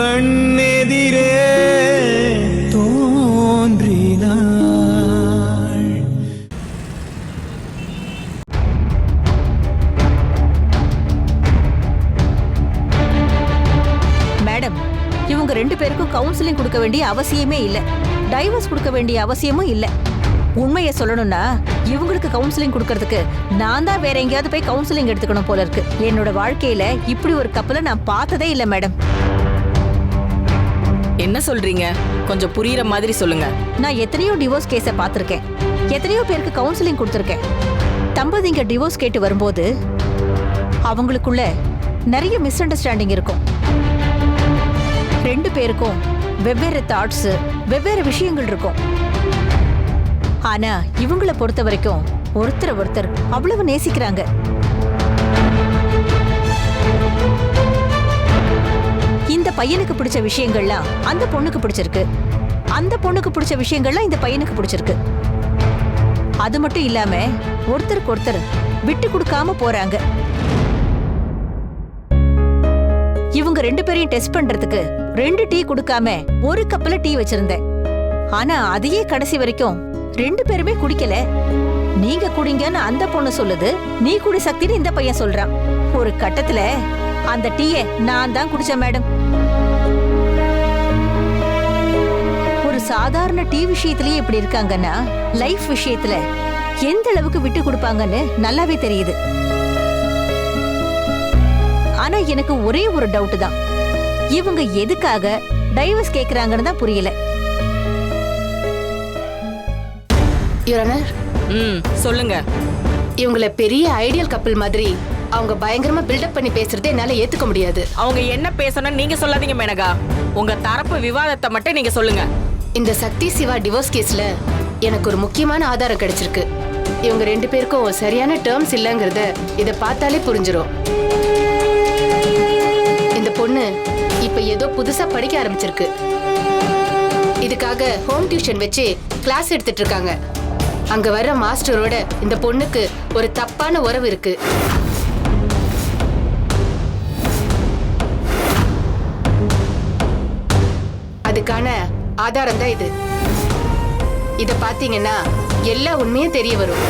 கண்ணெதிரே தோன்றினாள். மேடம் இவங்க ரெண்டு பேருக்கும் கவுன்சிலிங் கொடுக்க வேண்டிய அவசியமே இல்லை. டைவர்ஸ் கொடுக்க வேண்டிய அவசியமும் இல்லை. உண்மையை சொல்லணும்னா இவங்களுக்கு கவுன்சிலிங் கொடுக்கறதுக்கு நான் தான் வேற எங்கேயாவது போய் கவுன்சிலிங் எடுத்துக்கணும் போல இருக்கு. என்னோட வாழ்க்கையில இப்படி ஒரு கப்பலை நான் பார்த்ததே இல்லை மேடம். என்ன சொல்றீங்க? கொஞ்சம் புரியுற மாதிரி சொல்லுங்க. நான் எத்தனையோ டிவோர்ஸ் கேஸை பார்த்துருக்கேன். எத்தனையோ பேருக்கு கவுன்சிலிங் கொடுத்துருக்கேன். தம்பதிங்க டிவோர்ஸ் கேட்டு வரும்போது அவங்களுக்குள்ள நிறைய மிஸ் அண்டர்ஸ்டாண்டிங் இருக்கும். ரெண்டு பேருக்கும் வெவ்வேறு தாட்ஸ் வெவ்வேறு விஷயங்கள் இருக்கும். ஆனா இவங்கள பொறுத்த வரைக்கும் ஒருத்தர் ஒருத்தர் அவ்வளவு நேசிக்கிறாங்க. இந்த பையனுக்கு பிடிச்ச விஷயங்கள்லாம் அந்த பொண்ணுக்கு பிடிச்சிருக்கு. அந்த பொண்ணுக்கு பிடிச்ச விஷயங்கள்லாம் இந்த பையனுக்கு பிடிச்சிருக்கு. அது மட்டும் இல்லாம ஒருத்தருக்கு ஒருத்தர் விட்டு கொடுக்காம போறாங்க. இவங்க ரெண்டு பேரையும் டெஸ்ட் பண்றதுக்கு ரெண்டு டீ கொடுக்காம ஒரு கப்ல டீ வச்சிருந்தேன். ஆனா அதையே கடைசி வரைக்கும் ரெண்டு பேருமே குடிக்கல. நீங்க குடிங்கன்னு அந்த பொண்ணு சொல்லுது நீ குடி சக்தின்னு இந்த பையன் சொல்றான். ஒரு கட்டத்துல அந்த டீயை நான் தான் குடிச்சேன் மேடம். சாதாரண டீ விஷயத்திலேயே இப்படி இருக்காங்கன்னா லைஃப் விஷயத்துல எந்த அளவுக்கு விட்டு கொடுப்பாங்கன்னு நல்லாவே தெரியுது. ஆனா எனக்கு ஒரே ஒரு டவுட் தான். இவங்க எதுக்காக டைவர்ஸ் கேக்குறாங்கன்னு தான் புரியல. யுவனர் ம் சொல்லுங்க. இவங்கள பெரிய ஐடியல் கப்பல் மாதிரி அவங்க பயங்கரமா பில்டப் பண்ணி பேசுறதை என்னால ஏத்துக்க முடியாது. அவங்க என்ன பேசணும் நீங்க சொல்லாதீங்க மேனகா. உங்க தரப்பு விவாதத்தை மட்டும் நீங்க சொல்லுங்க. இந்த சக்தி சிவா டிவோர்ஸ் கேஸ்ல எனக்கு ஒரு முக்கியமான ஆதாரம் கிடைச்சிருக்கு. இவங்க ரெண்டு பேருக்கும் சரியான டேர்ம்ஸ் இல்லைங்கிறத இத பார்த்தாலே புரிஞ்சிரும். இந்த பொண்ணு இப்ப ஏதோ புதுசா படிக்க ஆரம்பிச்சிருக்கு. இதுக்காக ஹோம் டியூஷன் வச்சு கிளாஸ் எடுத்துட்டு இருக்காங்க. அங்க வர்ற மாஸ்டரோட இந்த பொண்ணுக்கு ஒரு தப்பான உறவு இருக்கு. ஆதாரம் தான் இது. இத பாத்தீங்கன்னா எல்லா உண்மையும் தெரிய வரும்.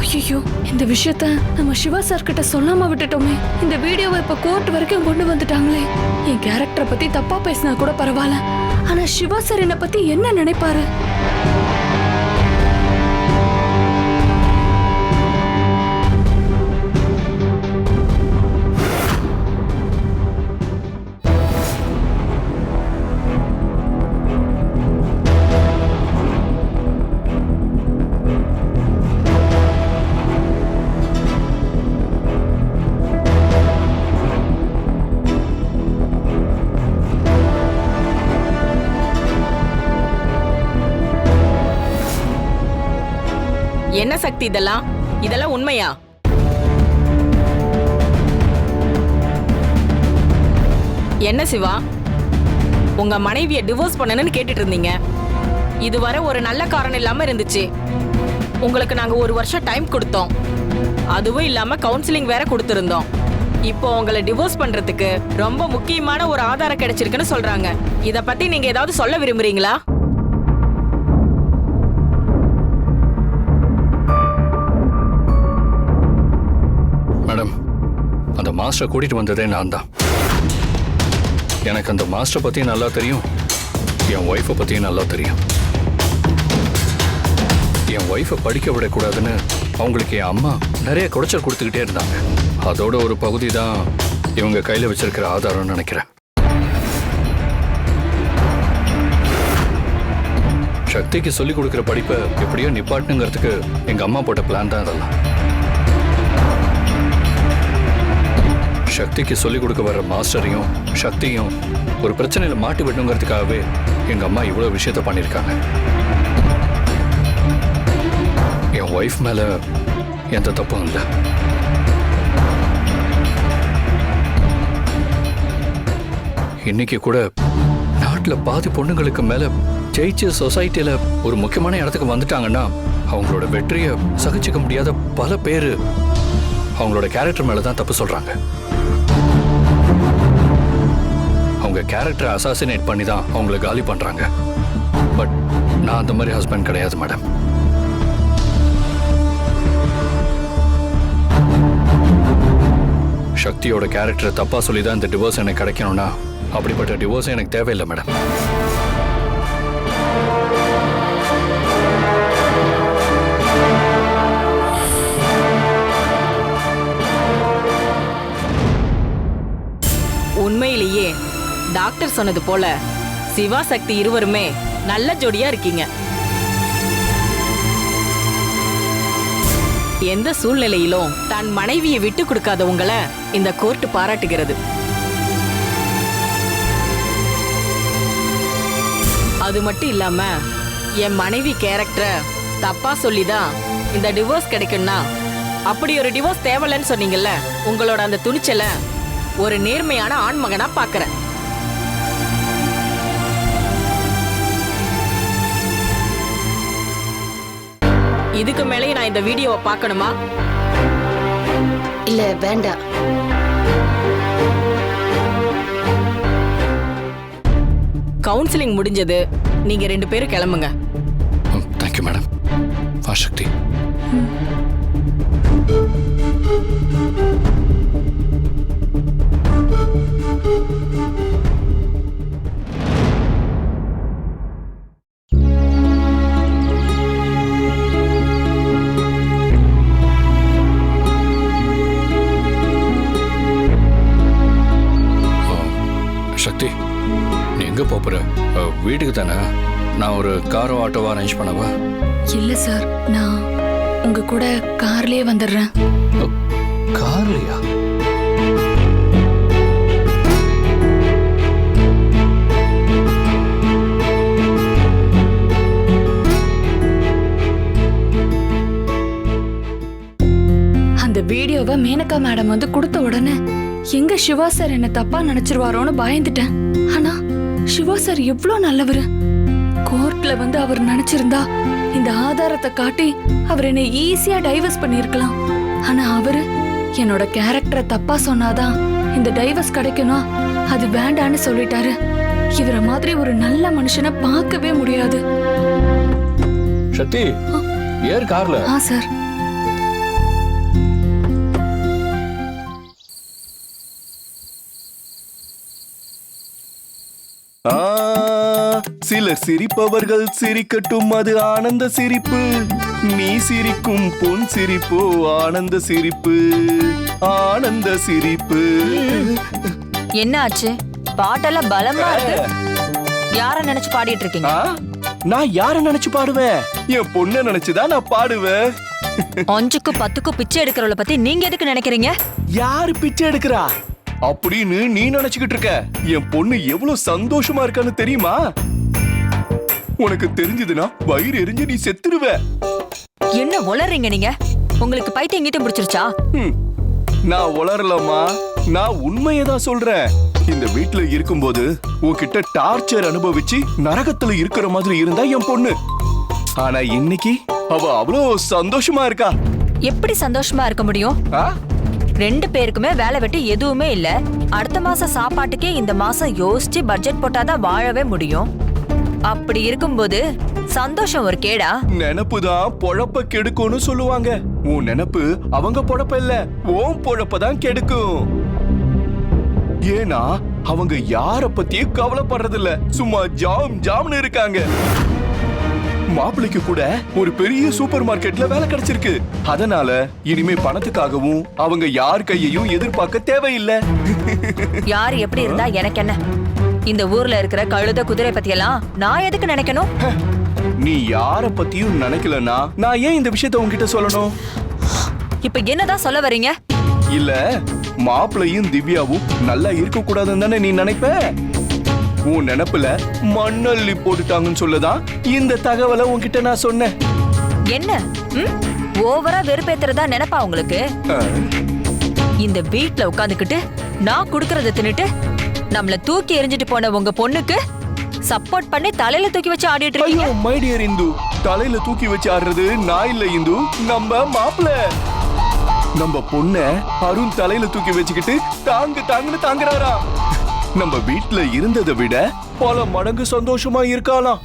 ஐயோ இந்த விஷயத்த நம்ம சிவா சார் கிட்ட சொல்லாம விட்டுட்டோமே. இந்த வீடியோவை இப்ப கோர்ட் வரைக்கும் கொண்டு வந்துட்டாங்களே. என் கேரக்டரை பத்தி தப்பா பேசினா கூட பரவாயில்ல. ஆனா சிவா சார் என்னை பத்தி என்ன நினைப்பாரு? என்ன சக்தி இதெல்லாம்? இதெல்லாம் உண்மையா? என்ன சிவா? உங்க மனைவிய டிவோர்ஸ் பண்ணணும்னு கேட்டுட்டு இருந்தீங்க இதுவரை ஒரு நல்ல காரணம் இல்லாம இருந்துச்சு. உங்களுக்கு நாங்க ஒரு வருஷம் டைம் கொடுத்தோம். அதுவும் இல்லாம கவுன்சிலிங் வேற கொடுத்திருந்தோம். இப்போ உங்களை டிவோர்ஸ் பண்றதுக்கு ரொம்ப முக்கியமான ஒரு ஆதாரம் கிடைச்சிருக்குன்னு சொல்றாங்க. இத பத்தி நீங்க ஏதாவது சொல்ல விரும்புறீங்களா? மாஸ்டரை கூட்டிட்டு வந்ததே நான் தான் எனக்கு அந்த மாஸ்டரை பற்றியும் நல்லா தெரியும். என் ஒய்ஃபை பத்தியும் நல்லா தெரியும். என் ஒய்ஃபை படிக்க விடக்கூடாதுன்னு அவங்களுக்கு என் அம்மா நிறைய குடைச்சல் கொடுத்துக்கிட்டே இருந்தாங்க. அதோட ஒரு பகுதி தான் இவங்க கையில் வச்சிருக்கிற ஆதாரம்னு நினைக்கிறேன். சக்திக்கு சொல்லிக் கொடுக்குற படிப்பை எப்படியோ நிப்பாட்டுங்கிறதுக்கு எங்கள் அம்மா போட்ட பிளான் தான் இதெல்லாம். சக்திக்கு சொல்லிக் கொடுக்க வர்ற மாஸ்டரையும் சக்தியும் ஒரு பிரச்சனையில் மாட்டி விடணுங்கிறதுக்காகவே எங்கள் அம்மா இவ்வளோ விஷயத்த பண்ணியிருக்காங்க. என் ஒய்ஃப் மேலே எந்த தப்பும் இல்லை. இன்னைக்கு கூட நாட்டில் பாதி பொண்ணுங்களுக்கு மேலே ஜெயிச்சு சொசைட்டியில் ஒரு முக்கியமான இடத்துக்கு வந்துட்டாங்கன்னா அவங்களோட வெற்றியை சகிச்சுக்க முடியாத பல பேர் அவங்களோட கேரக்டர் மேல தான் தப்பு சொல்றாங்க. அவங்க கேரக்டரை அசாசினேட் பண்ணி தான் அவங்கள காலி பண்றாங்க. பட் நான் அந்த மாதிரி ஹஸ்பண்ட் கிடையாது மேடம் சக்தியோட கேரக்டரை தப்பா சொல்லி தான் இந்த டிவோர்ஸ் எனக்கு கிடைக்கணும்னா அப்படிப்பட்ட டிவோர்ஸ் எனக்கு தேவையில்லை மேடம் டாக்டர் சொன்னது போல சிவா சக்தி இருவருமே நல்ல ஜோடியா இருக்கீங்க. எந்த சூழ்நிலையிலும் தன் மனைவியை விட்டு கொடுக்காத உங்களை இந்த கோர்ட் பாராட்டுகிறது. அது மட்டும் இல்லாம என் மனைவி கேரக்டரை தப்பா சொல்லிதான் இந்த டிவோர்ஸ் கிடைக்கும்னா அப்படி ஒரு டிவோர்ஸ் தேவலன்னு சொன்னீங்கல்ல உங்களோட அந்த துணிச்சலை ஒரு நேர்மையான ஆண்மகனா பாக்குறேன். இதுக்கு மேலேயும் நான் இந்த வீடியோவை பார்க்கணுமா? இல்ல வேண்டாம். கவுன்சிலிங் முடிஞ்சது. நீங்க ரெண்டு பேரும் கிளம்புங்க. தேங்க்யூ மேடம் வா சக்தி. ஆ, அ, வீட்டுக்கு தானே? நான் ஒரு காரோ ஆட்டோவோ அரேஞ்ச் பண்ணவா? இல்ல சார் நான் உங்க கூட கார்லயே வந்துடுறேன். கார்லையா? அந்த வீடியோவை மேனகா மேடம் வந்து கொடுத்த உடனே எங்க சிவா சார் என்ன தப்பா நினைச்சிருவாரோன்னு பயந்துட்டேன். ஆனா சிவா சார் எவ்ளோ நல்லவரு? கோர்ட்ல வந்து அவர் நினைச்சிருந்தா இந்த ஆதாரத்தை காட்டி அவர் என்னை ஈஸியா டைவர்ஸ் பண்ணிருக்கலாம் ஆனா அவரு என்னோட கேரக்டரை தப்பா சொன்னாதான் இந்த டைவர்ஸ் கிடைக்கணும் அது வேண்டான்னு சொல்லிட்டாரு. இவரை மாதிரி ஒரு நல்ல மனுஷனை பார்க்கவே முடியாது. சக்தி ஏர் கார்ல. ஆ சார். சிலர் சிரிப்பவர்கள் சிரிக்கட்டும் அது ஆனந்த சிரிப்பு. நீ சிரிக்கும் பொன் சிரிப்போ ஆனந்த சிரிப்பு. ஆனந்த சிரிப்பு. என்ன ஆச்சு? பாட்டெல்லாம் பலமா இருக்கு. யார நினைச்சு பாடிட்டு இருக்கீங்க? நான் யார நினைச்சு பாடுவேன்? என் பொண்ண நினைச்சுதான் நான் பாடுவேன். அஞ்சுக்கு பத்துக்கு பிச்சை எடுக்கிறவள பத்தி நீங்க எதுக்கு நினைக்கிறீங்க? யாரு பிச்சை எடுக்கிறா? அப்படின்னு நீ நினைச்சுக்கிட்டு இருக்க. என் பொண்ணு எவ்வளவு சந்தோஷமா இருக்கான்னு தெரியுமா? உனக்கு தெரிஞ்சதுன்னா வயிறு எரிஞ்சு நீ செத்துருவ. என்ன உளறீங்க நீங்க? உங்களுக்கு பைத்தியம் கீட்டம் பிடிச்சிருச்சா. நான் உளரலம்மா நான் உண்மையை தான் சொல்றேன். இந்த வீட்ல இருக்கும்போது உன்கிட்ட டார்ச்சர் அனுபவிச்சு நரகத்துல இருக்கிற மாதிரி இருந்தா என் பொண்ணு. ஆனா இன்னைக்கு அவ அவ்வளோ சந்தோஷமா இருக்கா. எப்படி சந்தோஷமா இருக்க முடியும்? ஆ? ரெண்டு பேருக்குமே வேலை வெட்டி எதுவுமே இல்ல. அடுத்த மாசம் சாப்பாட்டுக்கே இந்த மாசம் யோசிச்சு பட்ஜெட் போட்டாதான் வாழவே முடியும். அப்படி இருக்கும்போது சந்தோஷம் ஒரு கேடா? நினப்பு தான் பொழப்ப கெடுக்கும்னு சொல்லுவாங்க. உன் நினப்பு அவங்க பொழப்ப இல்ல ஓம் பொழப்ப தான் கெடுக்கும். ஏன்னா அவங்க யார பத்தியும் கவலைப்படுறது இல்ல சும்மா ஜாம் ஜாம்னு இருக்காங்க. மாப்பிளைக்கு கூட ஒரு பெரிய சூப்பர் மார்க்கெட்ல வேலை கிடைச்சிருக்கு. அதனால இனிமே பணத்துக்காகவும் அவங்க யார் கையையும் எதிர்பார்க்க தேவையில்லை. யார் எப்படி இருந்தா எனக்கு என்ன? இந்த ஊர்ல இருக்கிற கழுத குதிரை பத்தியெல்லாம் நான் எதுக்கு நினைக்கணும்? நீ யார பத்தியும் நினைக்கலன்னா நான் ஏன் இந்த விஷயத்த உன்கிட்ட சொல்லணும்? இப்ப என்னதான் சொல்ல வர்றீங்க இல்ல மாப்பிளையும் திவ்யாவும் நல்லா இருக்க கூடாதுன்னு தானே நீ நினைப்ப? உன் நினைப்புல மண்ணள்ளி போட்டுட்டாங்கன்னு சொல்லதான் இந்த தகவலை உன்கிட்ட நான் சொன்னேன். என்ன? ஓவரா வெறுப்பேத்துறதா நினைப்பா உங்களுக்கு? இந்த வீட்ல உட்காந்துக்கிட்டு நான் குடுக்கறத தின்னுட்டு நம்மள தூக்கி எறிஞ்சிட்டு போன உங்க பொண்ணுக்கு சப்போர்ட் பண்ணி தலையில தூக்கி வச்சு ஆடிட்டு இருக்கீங்க. My dear Hindu. தலையில தூக்கி வச்சு ஆடுறது நான் இல்ல இந்து. நம்ம மாப்பிள நம்ம பொண்ண அருண் தலையில தூக்கி வச்சுக்கிட்டு தாங்கு தாங்குன்னு தாங்குறாரா நம்ம வீட்ல இருந்ததை விட பல மடங்கு சந்தோஷமா இருக்காளாம்.